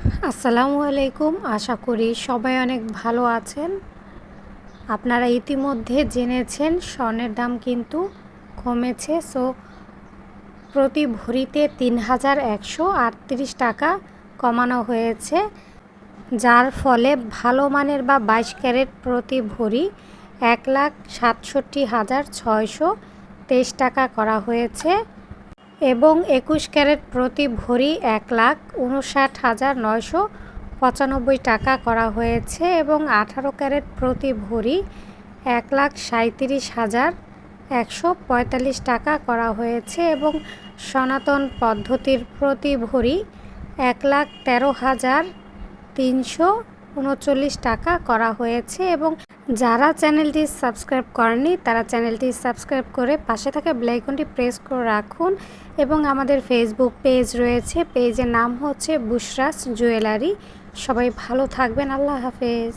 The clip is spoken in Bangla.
আসসালামু আলাইকুম। আশা করি সবাই অনেক ভালো আছেন। আপনারা ইতিমধ্যে জেনেছেন, স্বর্ণের দাম কিন্তু কমেছে। সো, প্রতি ভরিতে তিন হাজার একশো আটত্রিশ টাকা কমানো হয়েছে, যার ফলে ভালো মানের বা বাইশ ক্যারেট প্রতি ভরি এক লাখ সাতষট্টি হাজার ছয়শো তেইশ টাকা করা হয়েছে। এবং একুশ ক্যারেট প্রতি ভরি এক লাখ উনষাট হাজার নয়শো পঁচানব্বই টাকা করা হয়েছে এবং আঠারো ক্যারেট প্রতি ভরি এক লাখ সাঁত্রিশ হাজার একশো পঁয়তাল্লিশ টাকা করা হয়েছে এবং সনাতন পদ্ধতির প্রতি ভরি এক লাখ তেরো হাজার তিনশো উনচল্লিশ টাকা করা হয়েছে এবং যারা চ্যানেলটি সাবস্ক্রাইব করেনি তারা চ্যানেলটি সাবস্ক্রাইব করে পাশে থাকা ব্লাইকনটি প্রেস করে রাখুন এবং আমাদের ফেসবুক পেজ রয়েছে। পেজের নাম হচ্ছে বুশরাস জুয়েলারি সবাই ভালো থাকবেন। আল্লাহ হাফেজ।